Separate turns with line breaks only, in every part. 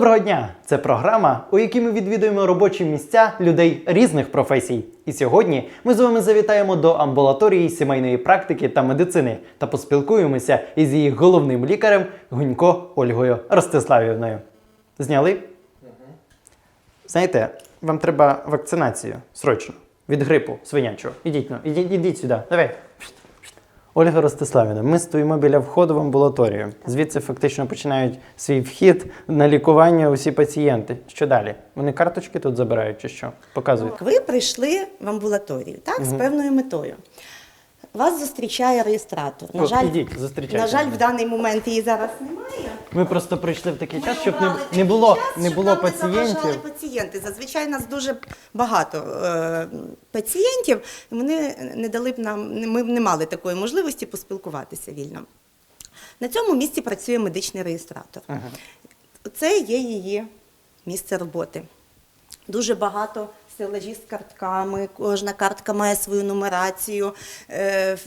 Доброго дня! Це програма, у якій ми відвідуємо робочі місця людей різних професій. І сьогодні ми з вами завітаємо до амбулаторії сімейної практики та медицини та поспілкуємося із її головним лікарем Гунько Ольгою Ростиславівною. Зняли? Знаєте, вам треба вакцинацію срочно від грипу свинячого. Ідіть, ну, ідіть, ідіть сюди. Давай. Ольга Ростиславівна, ми стоїмо біля входу в амбулаторію. Звідси фактично починають свій вхід на лікування усі пацієнти. Що далі? Вони карточки тут забирають чи що? Показують.
Ви прийшли в амбулаторію, так, з певною метою. Вас зустрічає реєстратор. На
О,
жаль,
ідіть, зустрічайте
на жаль, в даний момент її зараз немає.
Ми просто прийшли в такий час, щоб не,
обрали
не
такий
було,
час,
не
щоб
було
нам не
пацієнтів.
заважали пацієнти. Зазвичай нас дуже багато е, пацієнтів. і Вони не дали б нам, ми б не мали такої можливості поспілкуватися вільно. На цьому місці працює медичний реєстратор. Це є її місце роботи. Дуже багато стелажі з картками, кожна картка має свою нумерацію, е,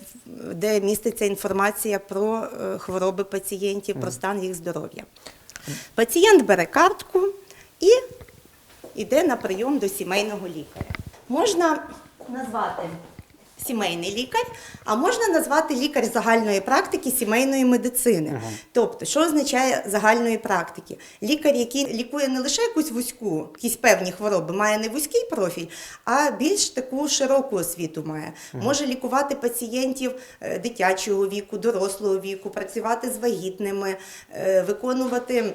де міститься інформація про е, хвороби пацієнтів, про стан їх здоров'я. Пацієнт бере картку і йде на прийом до сімейного лікаря. Можна назвати сімейний лікар, а можна назвати лікар загальної практики сімейної медицини. Тобто, що означає загальної практики? Лікар, який лікує не лише якусь вузьку, якісь певні хвороби, має не вузький профіль, а більш таку широку освіту має. Може лікувати пацієнтів е, дитячого віку, дорослого віку, працювати з вагітними, е, виконувати.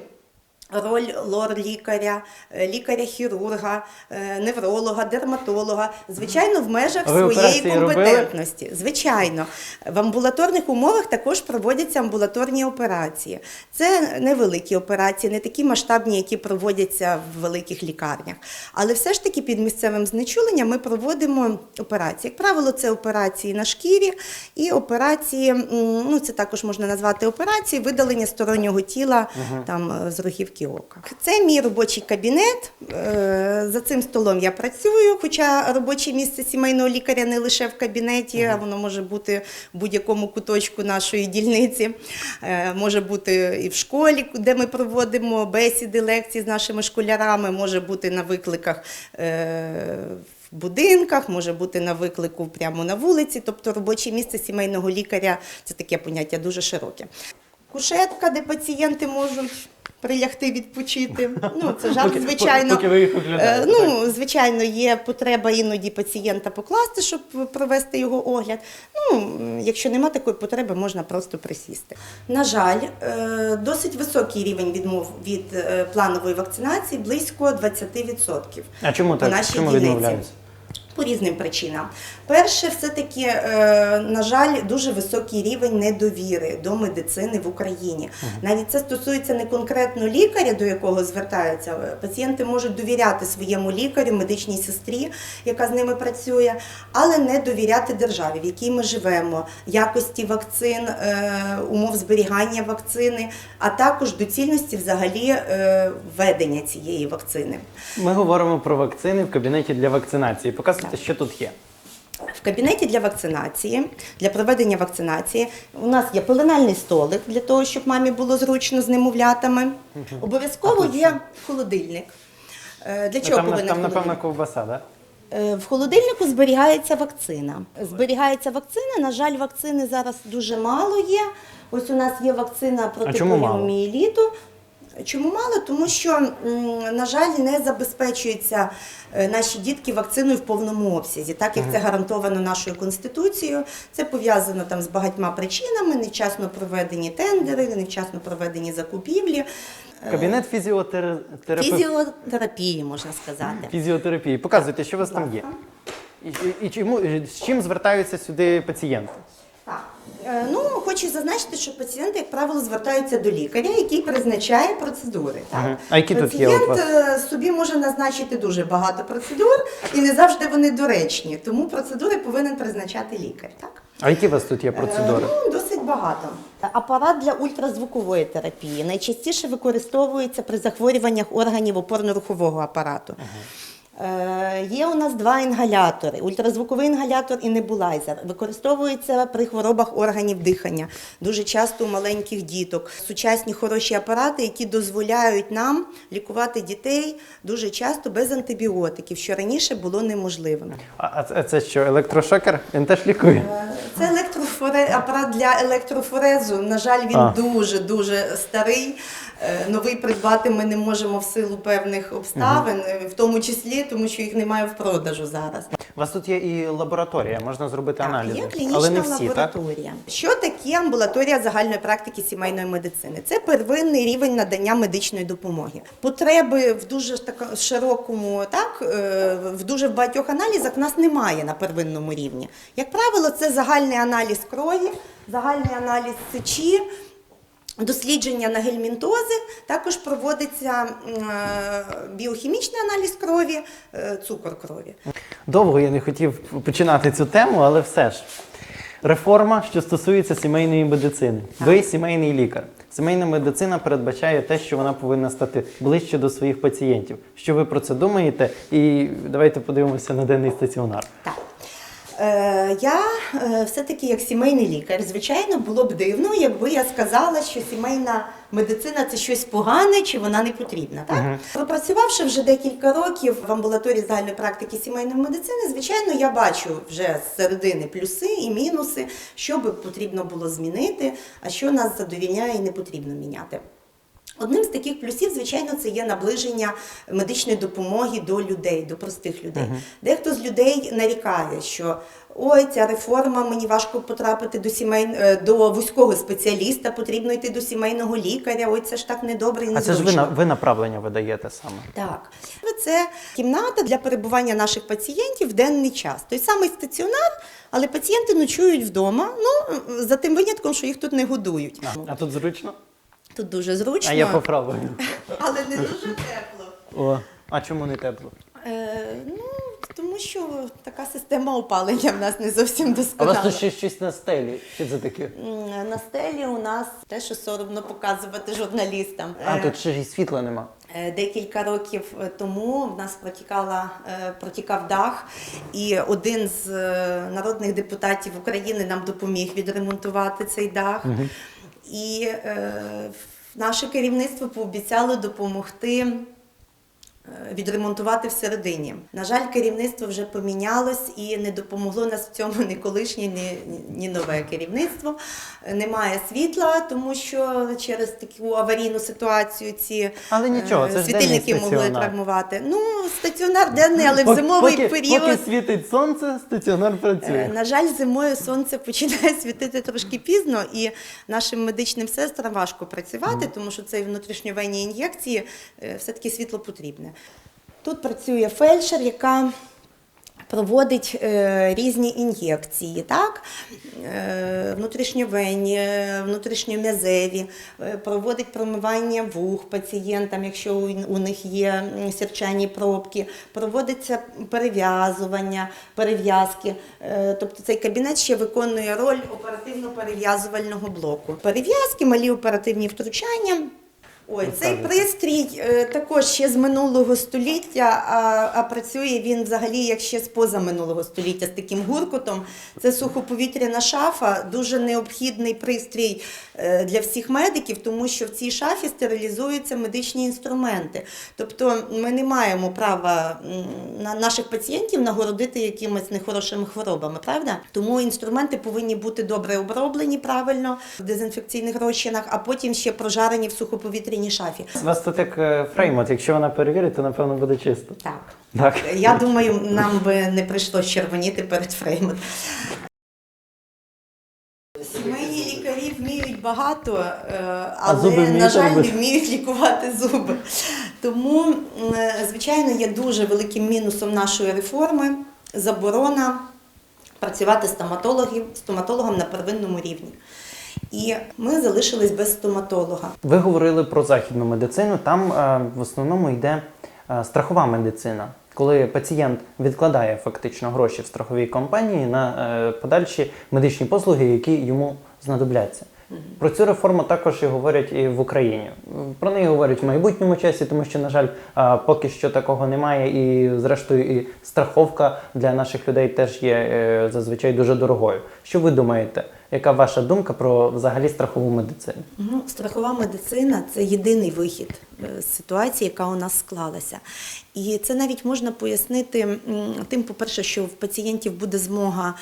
Роль лор-лікаря, е, лікаря-хірурга, е, невролога, дерматолога, звичайно, в межах
ви
своєї
робили?
компетентності. Звичайно, в амбулаторних умовах також проводяться амбулаторні операції. Це невеликі операції, не такі масштабні, які проводяться в великих лікарнях. Але все ж таки під місцевим знечуленням ми проводимо операції. Як правило, це операції на шкірі і операції, ну це також можна назвати операції, видалення стороннього тіла там е, з рухівки ока. Це мій робочий кабінет. Е, За цим столом я працюю, хоча робоче місце сімейного лікаря не лише в кабінеті, а воно може бути в будь-якому куточку нашої дільниці. Е, Може бути і в школі, де ми проводимо бесіди, лекції з нашими школярами, може бути на викликах. е, В будинках, може бути на виклику прямо на вулиці, тобто робоче місце сімейного лікаря це таке поняття дуже широке. Кушетка, де пацієнти можуть прилягти відпочити. Ну, це жарт, звичайно.
поки ви їх оглядаєте,
Е, Ну, звичайно, є потреба іноді пацієнта покласти, щоб провести його огляд. Ну, якщо немає такої потреби, можна просто присісти. На жаль, е, досить високий рівень відмов від е, планової вакцинації, близько 20%.
А чому так? Чому відмовляються?
По різним причинам. Перше, все-таки, е, на жаль, дуже високий рівень недовіри до медицини в Україні. Навіть це стосується не конкретно лікаря, до якого звертаються. Пацієнти можуть довіряти своєму лікарю, медичній сестрі, яка з ними працює, але не довіряти державі, в якій ми живемо, якості вакцин, е, умов зберігання вакцини, а також доцільності взагалі е, введення цієї вакцини.
Ми говоримо про вакцини в кабінеті для вакцинації. Показуйте, що тут є.
В кабінеті для вакцинації, для проведення вакцинації, у нас є пеленальний столик для того, щоб мамі було зручно з немовлятами. Обов'язково є холодильник. Е, Для
Ну,
чого
там,
повинен
там напевно, ковбаса, так?
Е, В холодильнику зберігається вакцина. Зберігається вакцина. На жаль, вакцини зараз дуже мало є. Ось у нас є вакцина проти
чому мало?
поліомієліту. Чому мало? Тому що, на жаль, не забезпечуються е, наші дітки вакциною в повному обсязі, так як це гарантовано нашою конституцією. Це пов'язано там з багатьма причинами: невчасно проведені тендери, невчасно проведені закупівлі, е,
Кабінет фізіотерапії.
фізіотерапії, можна сказати.
Фізіотерапії. Показуйте, що у вас там є. І, і, і чому, з чим звертаються сюди пацієнти?
Так. Е, Ну, хочу зазначити, що пацієнти, як правило, звертаються до лікаря, який призначає процедури. Так?
Мгм. А які тут є
Пацієнт
вас?
е, собі може назначити дуже багато процедур, і не завжди вони доречні. Тому процедури повинен призначати лікар. Так?
А які у вас тут є процедури?
Е, Ну, досить багато. Апарат для ультразвукової терапії найчастіше використовується при захворюваннях органів опорно-рухового апарату. Е, Є у нас два інгалятори: ультразвуковий інгалятор і небулайзер. Використовується при хворобах органів дихання. Дуже часто у маленьких діток. Сучасні хороші апарати, які дозволяють нам лікувати дітей дуже часто без антибіотиків, що раніше було неможливим.
А, це, це що, електрошокер? Він теж лікує?
Це електрофоре... апарат для електрофорезу. На жаль, він
А.
дуже дуже старий. Е, Новий придбати ми не можемо в силу певних обставин, е, в тому числі, тому що їх немає в продажу зараз.
У вас тут є і лабораторія, можна зробити аналізи.
Є клінічна
але не всі, так?
лабораторія. Що таке амбулаторія загальної практики сімейної медицини? Це первинний рівень надання медичної допомоги. Потреби в дуже така широкому, так е, в дуже багатьох аналізах нас немає на первинному рівні. Як правило, це загальний аналіз крові, загальний аналіз сечі. Дослідження на гельмінтози також проводиться е, біохімічний аналіз крові, е, цукор крові.
Довго я не хотів починати цю тему, але все ж. Реформа, що стосується сімейної медицини. Ви сімейний лікар. Сімейна медицина передбачає те, що вона повинна стати ближче до своїх пацієнтів. Що ви про це думаєте? І давайте подивимося на денний стаціонар.
Так. Е, я е, все-таки як сімейний лікар, звичайно, було б дивно, якби я сказала, що сімейна медицина це щось погане чи вона не потрібна. Так? Пропрацювавши вже декілька років в амбулаторії загальної практики сімейної медицини, звичайно, я бачу вже з середини плюси і мінуси, що би потрібно було змінити, а що нас задовільняє і не потрібно міняти. Одним з таких плюсів, звичайно, це є наближення медичної допомоги до людей, до простих людей. Дехто з людей нарікає, що ой, ця реформа, мені важко потрапити до сімей... е, до вузького спеціаліста, потрібно йти до сімейного лікаря. Ой, це ж так недобре і
А це ж ви, на- ви направлення видаєте саме.
Так, це кімната для перебування наших пацієнтів в денний час. Той самий стаціонар, але пацієнти ночують вдома. Ну за тим винятком, що їх тут не годують.
А тут зручно?
Тут дуже зручно,
А я поправлю.
але не дуже тепло.
О, а чому не тепло?
Е, ну, тому що така система опалення в нас не зовсім
А у вас
досконала.
тут ще щось на стелі. Що це таке?
На стелі у нас те, що соромно показувати журналістам.
А
Е,
тут ще і світла нема.
Е, Декілька років е, тому в нас протікала, протікав дах, і один з народних депутатів України нам допоміг відремонтувати цей дах. І е, наше керівництво пообіцяло допомогти. Е, Відремонтувати всередині. На жаль, керівництво вже помінялось і не допомогло нас в цьому ні колишнє, ні, ні нове керівництво. Е, Немає світла, тому що через таку аварійну ситуацію ці
Але нічого,
е,
це
світильники могли травмувати. Ну, стаціонар денний, але в зимовий
поки,
період.
Поки світить сонце, стаціонар працює.
На жаль, зимою сонце починає світити трошки пізно, і нашим медичним сестрам важко працювати, тому що це внутрішньовенні ін'єкції, е, все-таки світло потрібне. Тут працює фельдшер, яка проводить е, різні ін'єкції, так? Е, внутрішньовенні, внутрішньом'язеві, е, проводить промивання вух пацієнтам, якщо у, у них є сірчані пробки, проводиться перев'язування, перев'язки. Е, тобто цей кабінет ще виконує роль оперативно-перев'язувального блоку. Перев'язки, малі оперативні втручання. Ой, цей пристрій е, також ще з минулого століття, а, а працює він взагалі як ще з позаминулого століття з таким гуркотом. Це сухоповітряна шафа, дуже необхідний пристрій е, для всіх медиків, тому що в цій шафі стерилізуються медичні інструменти. Тобто ми не маємо права на наших пацієнтів нагородити якимись нехорошими хворобами, правда? Тому інструменти повинні бути добре оброблені правильно в дезінфекційних розчинах, а потім ще прожарені в сухоповітряній шафі.
У вас тут як е, фреймот, якщо вона перевірить, то напевно буде чисто.
Так.
Так.
Я думаю, нам би не прийшлось червоніти перед фреймом. Сімейні лікарі вміють багато, е, але, на жаль, не вміють лікувати зуби. Тому, звичайно, є дуже великим мінусом нашої реформи заборона працювати стоматологів, стоматологом на первинному рівні. І ми залишились без стоматолога.
Ви говорили про західну медицину. Там е, в основному йде е, страхова медицина, коли пацієнт відкладає фактично гроші в страховій компанії на е, подальші медичні послуги, які йому знадобляться. Про цю реформу також і говорять і в Україні. Про неї говорять в майбутньому часі, тому що, на жаль, поки що такого немає. І, зрештою, і страховка для наших людей теж є е, зазвичай дуже дорогою. Що ви думаєте? Яка ваша думка про взагалі страхову медицину?
Ну, страхова медицина це єдиний вихід е, з ситуації, яка у нас склалася. І це навіть можна пояснити тим, по-перше, що в пацієнтів буде змога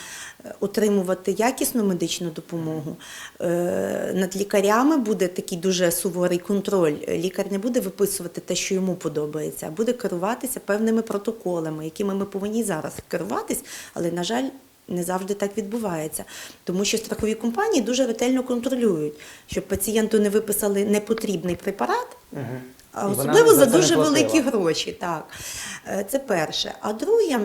е, отримувати якісну медичну допомогу. Е, Над лікарями буде такий дуже суворий контроль. Лікар не буде виписувати те, що йому подобається, а буде керуватися певними протоколами, якими ми повинні зараз керуватись, але, на жаль, не завжди так відбувається, тому що страхові компанії дуже ретельно контролюють, щоб пацієнту не виписали непотрібний препарат, а особливо
за
за дуже великі гроші. Так. Е, Це перше. А друге,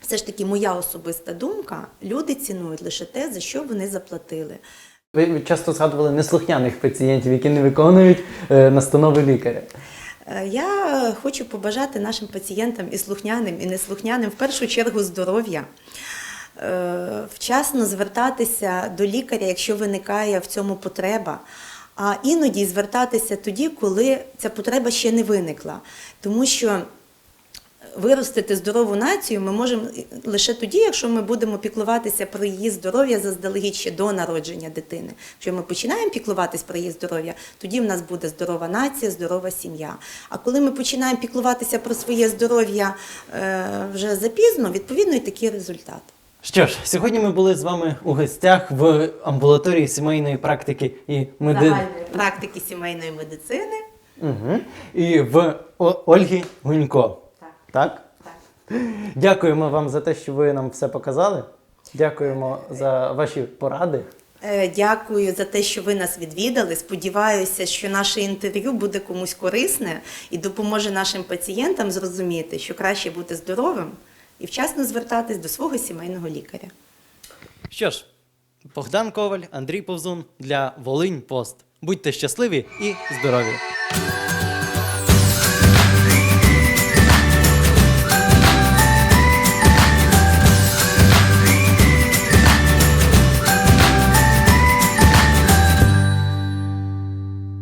все ж таки, моя особиста думка: люди цінують лише те, за що вони заплатили.
Ви часто згадували неслухняних пацієнтів, які не виконують е, настанови лікаря.
Е, Я хочу побажати нашим пацієнтам і слухняним, і неслухняним в першу чергу здоров'я. Е, Вчасно звертатися до лікаря, якщо виникає в цьому потреба. А іноді звертатися тоді, коли ця потреба ще не виникла. Тому що виростити здорову націю ми можемо лише тоді, якщо ми будемо піклуватися про її здоров'я заздалегідь ще до народження дитини. Якщо ми починаємо піклуватись про її здоров'я, тоді в нас буде здорова нація, здорова сім'я. А коли ми починаємо піклуватися про своє здоров'я е, вже запізно, відповідно і такий результат.
Що ж, сьогодні ми були з вами у гостях в амбулаторії сімейної практики і медицини.
Практики сімейної медицини.
Угу. І в О- Ольги Гунько.
Так.
Так?
Так.
Дякуємо вам за те, що ви нам все показали. Дякуємо за ваші поради.
Е, Дякую за те, що ви нас відвідали. Сподіваюся, що наше інтерв'ю буде комусь корисне і допоможе нашим пацієнтам зрозуміти, що краще бути здоровим і вчасно звертатись до свого сімейного лікаря.
Що ж, Богдан Коваль, Андрій Повзун для Волинь Пост. Будьте щасливі і здорові!